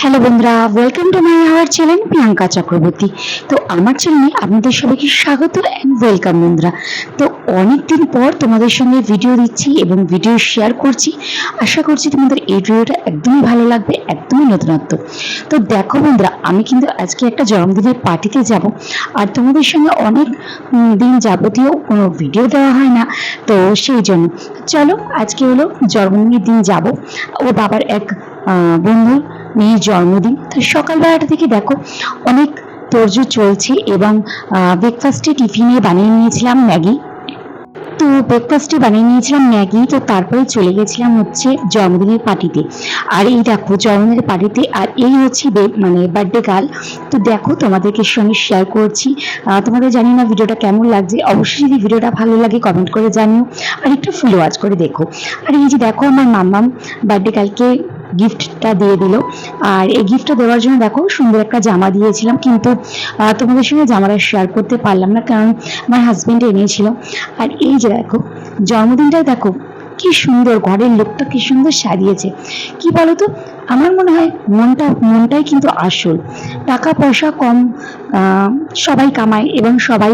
Hello বন্ধুরা welcome to my our channel Priyanka Chakraborty তো আমার চ্যানেলে আপনাদের সবাইকে স্বাগত অ্যান্ড ওয়েলকাম বন্ধুরা। তো অনেকদিন পর তোমাদের সঙ্গে ভিডিও দিচ্ছি এবং ভিডিও শেয়ার করছি। আশা করছি তোমাদের এই ভিডিওটা একদমই ভালো লাগবে একদমই নতুনত্ব। তো দেখো বন্ধুরা আমি কিন্তু আজকে একটা জন্মদিনের পার্টিতে যাব। আর তোমাদের সঙ্গে অনেক দিন যাবতীয় কোনো ভিডিও দেওয়া হয় না। তো সেই জন্য চলো আজকে হলো জন্মদিনের দিন যাব। ও বাবার এক আহ, বন্ধুর মেয়ের জন্মদিন। তো সকালবেলাটা থেকে দেখো, অনেক তোড়জোড় চলছে এবং ব্রেকফাস্টে টিফিনে বানিয়ে নিয়েছিলাম ম্যাগি। তো ব্রেকফাস্টে বানিয়ে নিয়েছিলাম ম্যাগি, তো তারপরে চলে গেছিলাম হচ্ছে জন্মদিনের পার্টিতে। আর এই দেখো, জন্মদিনের পার্টিতে, আর এই হচ্ছে মানে বার্থডে গার্ল তো দেখো, তোমাদেরকে সঙ্গে শেয়ার করছি। তোমাদের জানি না ভিডিওটা কেমন লাগছে। অবশ্যই যদি ভিডিওটা ভালো লাগে কমেন্ট করে জানিও। আর একটু ফুল করে দেখো। আর এই যে দেখো, আমার মাম্মাম বার্থডে গার্লকে গিফটটা দিয়ে দিল। আর এই গিফটটা দেওয়ার জন্য দেখো সুন্দর একটা জামা দিয়েছিলাম। কিন্তু তোমাদের সঙ্গে জামাটা শেয়ার করতে পারলাম না, কারণ আমার হাজবেন্ড এনেছিল। আর এই যে দেখো জন্মদিনটাই দেখো কি সুন্দর, ঘরের লোকটা কি সুন্দর সাজিয়েছে। কি বলতো? আমার মনে হয় মনটা, মনটাই কিন্তু আসল। টাকা পয়সা কম সবাই কামায় এবং সবাই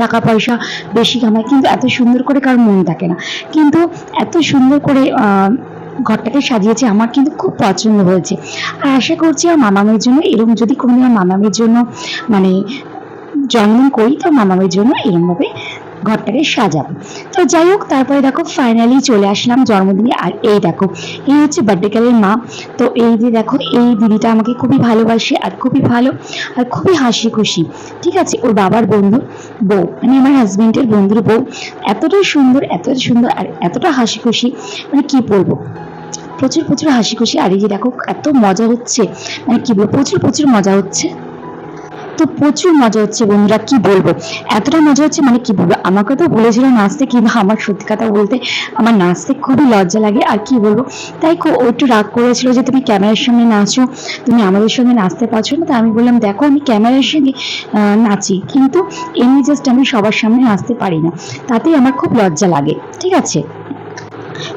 টাকা পয়সা বেশি কামায়। কিন্তু এত সুন্দর করে কারোর মন থাকে না। কিন্তু এত সুন্দর করে ঘরটাকে সাজিয়েছে, আমার কিন্তু খুব পছন্দ হয়েছে। আর আশা করছি আমার মামামের জন্য এরকম যদি কোনো আমার মামামের জন্য মানে জন্মদিন করি, তো মামামের জন্য এরকমভাবে ঘরটাকে সাজাবো। তো যাই হোক, তারপরে দেখো ফাইনালি চলে আসলাম জন্মদিনে। আর এই দেখো, এই হচ্ছে বার্থডে গার্লের মা। তো এই যে দেখো, এই দিদিটা আমাকে খুবই ভালোবাসে আর খুবই ভালো আর খুবই হাসি খুশি ঠিক আছে, ওর বাবার বন্ধু, বউ মানে আমার হাজবেন্ডের বন্ধুর বউ। এতটাই সুন্দর এতটা সুন্দর আর এতটা হাসি খুশি মানে কি বলব? প্রচুর প্রচুর হাসি খুশি আর এই যে দেখো, এত মজা হচ্ছে। মানে কি বলব, প্রচুর প্রচুর মজা হচ্ছে। তো প্রচুর মজা হচ্ছে বন্ধুরা, কি বলব? এতটা মজা হচ্ছে মানে কি বলব? আমাকে তো বলেছিল নাচতে কিন্তু আমার সত্যি কথা বলতে আমার নাচতে খুবই লজ্জা লাগে, আর কি বলব? তাই খুব একটু রাগ করেছিল যে তুমি ক্যামেরার সামনে নাচো, তুমি আমাদের সঙ্গে নাচতে পারছ না, তা আমি বললাম, দেখো, আমি ক্যামেরার সঙ্গে নাচি, কিন্তু এমনি জাস্ট আমি সবার সামনে নাচতে পারি না। তাতেই আমার খুব লজ্জা লাগে, ঠিক আছে?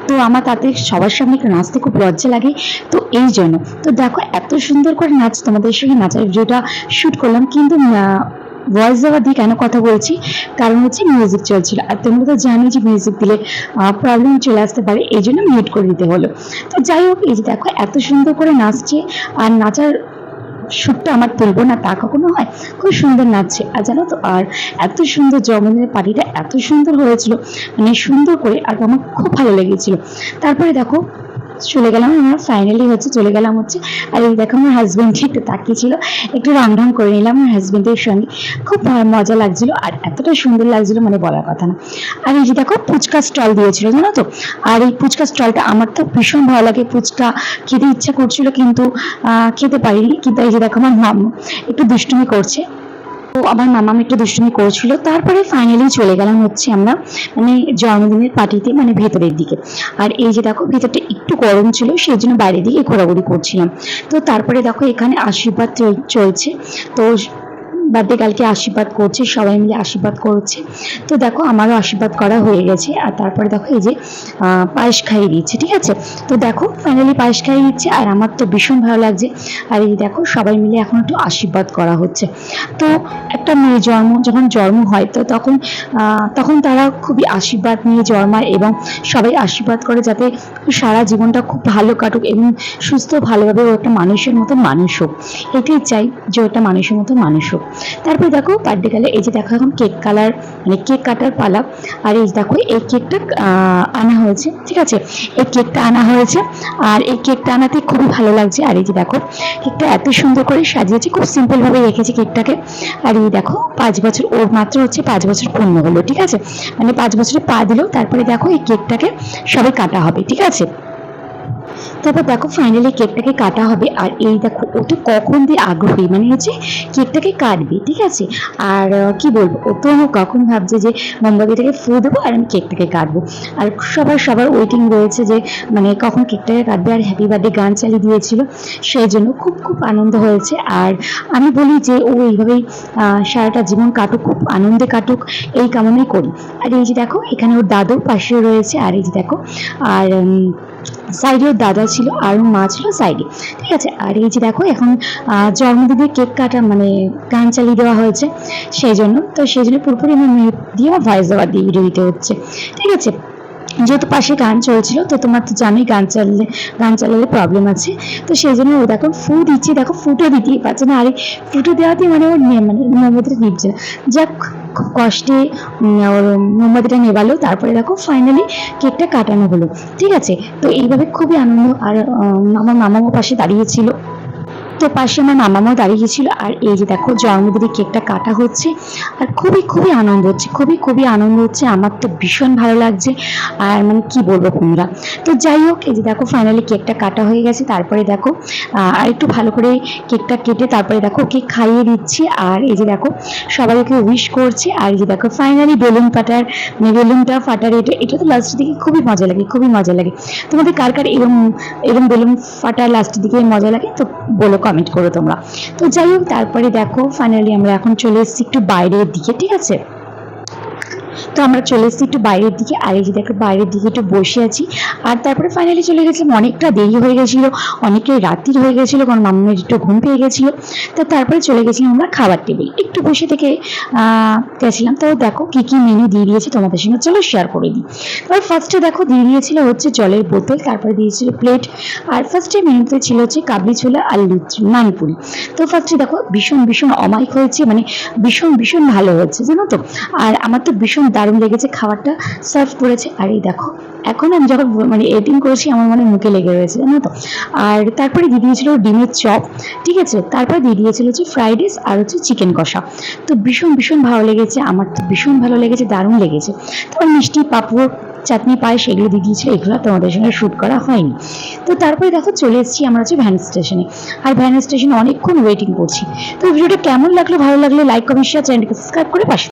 তো আমার তাতে সবার সামনে নাচতে খুব লজ্জা লাগে। তো এই জন্য। তো দেখো, এত সুন্দর করে নাচ, তোমাদের সঙ্গে নাচার ভিডিওটা শ্যুট করলাম, কিন্তু ভয়েস দেওয়ার দিয়ে কেন কথা বলছি? কারণ হচ্ছে মিউজিক চলছিল। আর তোমরা তো জানি যে মিউজিক দিলে প্রবলেম চলে আসতে পারে, এই জন্য মিউট করে দিতে হলো। তো যাই হোক, এই যে দেখো, এত সুন্দর করে নাচছে। আর নাচার শ্যুটটা আমার তুলবো না, তা কখনো হয়? খুব সুন্দর নাচছে আর জানো তো, আর এত সুন্দর জন্মদিনের পার্টিটা এত সুন্দর হয়েছিল। মানে সুন্দর করে আর আমার খুব ভালো লেগেছিল। তারপরে দেখো চলে গেলাম, আমরা ফাইনালি হচ্ছে চলে গেলাম হচ্ছে। আর এই দেখো আমার হাজবেন্ডকে একটু তাকিয়েছিল, একটু রাং করে নিলাম আমার হাজবেন্ডের সঙ্গে। খুব মজা লাগছিল আর এতটা সুন্দর লাগছিল মানে বলার কথা না। আর এই যে দেখো ফুচকা স্টল দিয়েছিল, জানো তো? আর এই ফুচকা স্টলটা আমার তো ভীষণ ভালো লাগে। ফুচকা খেতে ইচ্ছা করছিল কিন্তু খেতে পারিনি। কিন্তু এই যে দেখো আমার মাম একটু দুষ্টুমি করছে। আমার মামাম একটু দুষ্টুমি করেছিল। তারপরে ফাইনালি চলে গেলাম হচ্ছে আমরা মানে জন্মদিনের পার্টিতে মানে ভেতরের দিকে। আর এই যে দেখো, ভেতরটা একটু গরম ছিল, সেই জন্য বাইরের দিকে ঘোরাঘুরি করছিলাম। তো তারপরে দেখো এখানে আশীর্বাদ চল- চলছে। তো বার্থডে কালকে আশীর্বাদ করছে, সবাই মিলে আশীর্বাদ করছে। তো দেখো, আমারও আশীর্বাদ করা হয়ে গেছে। আর তারপরে দেখো, এই যে পায়েস খাইয়ে দিচ্ছে, ঠিক আছে? তো দেখো ফাইনালি পায়েস খাইয়ে দিচ্ছে, আর আমার তো ভীষণ ভালো লাগছে। আর এই দেখো, সবাই মিলে এখন একটু আশীর্বাদ করা হচ্ছে। তো একটা মেয়ে জন্ম, যখন জন্ম হয়, তো তখন তখন তারা খুবই আশীর্বাদ নিয়ে জন্মায় এবং সবাই আশীর্বাদ করে যাতে সারা জীবনটা খুব ভালো কাটুক এবং সুস্থ, ভালোভাবে ও একটা মানুষের মতো মানুষ হোক। এটাই চাই যে ওটা মানুষের মতো মানুষ হোক। তারপরে দেখো বার্থডে গেলে এই যে দেখো এখন কেক কালার মানে কেক কাটার পালা। আর এই দেখো, এই কেকটা আনা হয়েছে, ঠিক আছে? এই কেকটা আনা হয়েছে, আর এই কেকটা আনাতে খুবই ভালো লাগছে। আর এই যে দেখো, কেকটা এত সুন্দর করে সাজিয়েছে, খুব সিম্পলভাবে রেখেছে কেকটাকে। আর এই দেখো, পাঁচ বছর, ওর মাত্র হচ্ছে পাঁচ বছর পূর্ণ হলো, ঠিক আছে? মানে পাঁচ বছরে পা দিল, তারপরে দেখো এই কেকটাকে সবাই কাটা হবে, ঠিক আছে? তারপর দেখো ফাইনালি কেকটাকে কাটা হবে। আর এই দেখো, ও তো কখন দিয়ে আগ্রহী মানে হচ্ছে কেকটাকে কাটবে, ঠিক আছে? আর কি বলব, ও তো কখন ভাবছে যে মোমবাতিটাকে ফু দেবো আর আমি কেকটাকে কাটবো। আর সবার সবার ওয়েটিং রয়েছে যে মানে কখন কেকটাকে কাটবে আর হ্যাপি বার্থডে গান চালিয়ে দিয়েছিল। সেই জন্য খুব খুব আনন্দ হয়েছে। আর আমি বলি যে, ও এইভাবেই সারাটা জীবন কাটুক, খুব আনন্দে কাটুক, এই কামনাই করি। আর এই যে দেখো, এখানে ওর দাদু পাশে রয়েছে। আর এই যে দেখো, আর সাইডে দাদা ছিল আর মা ছিল সাইডে। ঠিক আছে? আর এই যে দেখো, এখন জন্মদিনের কেক কাটা মানে গান চালিয়ে দেওয়া হয়েছে সেই জন্য। তো সেই জন্য পুরোপুরি আমার মেয়ে দিয়ে আমার ভয়েস দেওয়া দিয়ে ভিডিও দিতে হচ্ছে। ঠিক আছে? যেহেতু পাশে গান চলছিল, তো তোমার তো জানোই গান চাললে, গান চালালে প্রবলেম আছে। তো সেই জন্য ও দেখো, ফু দিচ্ছে, দেখো, ফুটো দিতেই পারছে না? আরে, ফুটো দেওয়াতে মানে ওর মানে মোমবাতিটা নিচ্ছে না যাক কষ্টে ওর মোমবাতিটা নেবালো, তারপরে দেখো ফাইনালি কেকটা কাটানো হলো। ঠিক আছে? তো এইভাবে খুবই আনন্দ, আর আমার মামাও পাশে দাঁড়িয়েছিল তো পাশে আমার মামামাও দাঁড়িয়েছিল আর এই যে দেখো জন্মদিনের কেকটা কাটা হচ্ছে, আর খুবই খুবই আনন্দ হচ্ছে, খুবই খুবই আনন্দ হচ্ছে, আমার তো ভীষণ ভালো লাগছে, আর মানে কি বলব বন্ধুরা? তো যাই হোক, এই যে দেখো ফাইনালি কেকটা কাটা হয়ে গেছে, তারপরে দেখো আর একটু ভালো করে কেকটা কেটে তারপরে দেখো কেক খাইয়ে দিচ্ছি, আর এই যে দেখো সবাইকে উইশ করছে, আর এই যে দেখো ফাইনালি বেলুন ফাটার মানে বেলুনটা ফাটার, এটা এটা তো লাস্টের দিকে খুবই মজা লাগে, খুবই মজা লাগে। তোমাদের কার কার এরম এরম বেলুন ফাটার লাস্টের দিকে মজা লাগে? তো বলো কমেন্ট করো তোমরা। তো যাই হোক, তারপরে দেখো ফাইনালি আমরা এখন চলে এসেছি একটু বাইরের দিকে, ঠিক আছে? তো আমরা চলে এসেছি একটু বাইরের দিকে। আর এই যে দেখো, বাইরের দিকে একটু বসে আছি। আর তারপরে ফাইনালি চলে গেছিলাম, অনেকটা দেরি হয়ে গেছিল অনেকটাই রাত্রির হয়ে গেছিল, কারণ মামামের একটু ঘুম পেয়ে গেছিল। তো তারপরে চলে গেছিলাম আমরা খাবার টেবিল একটু বসে থেকে গেছিলাম। তো দেখো কি কি মেনু দিয়ে দিয়েছে, তোমাদের সঙ্গে চলো শেয়ার করে দিই। তারপর ফার্স্টে দেখো দিয়ে দিয়েছিল হচ্ছে জলের বোতল, তারপরে দিয়েছিল প্লেট আর ফার্স্টে মেনুতে ছিল হচ্ছে কাবলি ছোলা আর লুচি নানপুরি তো ফার্স্টে দেখো ভীষণ ভীষণ অমায়িক হয়েছে মানে ভীষণ ভীষণ ভালো হয়েছে, জানো তো? আর আমার তো ভীষণ দারুণ লেগেছে, খাবারটা সার্ভ করেছে। আর এই দেখো, এখন আমি যখন মানে এডিটিং করেছি, আমার মানে মুখে লেগে রয়েছে, জানো তো? আর তারপরে দিয়ে দিয়েছিল ডিমের চপ, ঠিক আছে? তারপরে দিয়ে দিয়েছিল হচ্ছে ফ্রাইড রাইস আর হচ্ছে চিকেন কষা। তো ভীষণ ভীষণ ভালো লেগেছে, আমার তো ভীষণ ভালো লেগেছে, দারুণ লেগেছে। তারপর মিষ্টি পাঁপড়, চাটনি পায়েস, এগুলো দিয়ে দিয়েছিল, এগুলো তোমাদের সঙ্গে শ্যুট করা হয়নি। তো তারপরে দেখো, চলে এসেছি আমরা হচ্ছে ভ্যান স্টেশনে আর ভ্যান স্টেশনে অনেকক্ষণ ওয়েটিং করছি। তো ভিডিওটা কেমন লাগল, ভালো লাগলে লাইক কমেন্ট শেয়ার চ্যানেলকে সাবস্ক্রাইব করে পাশে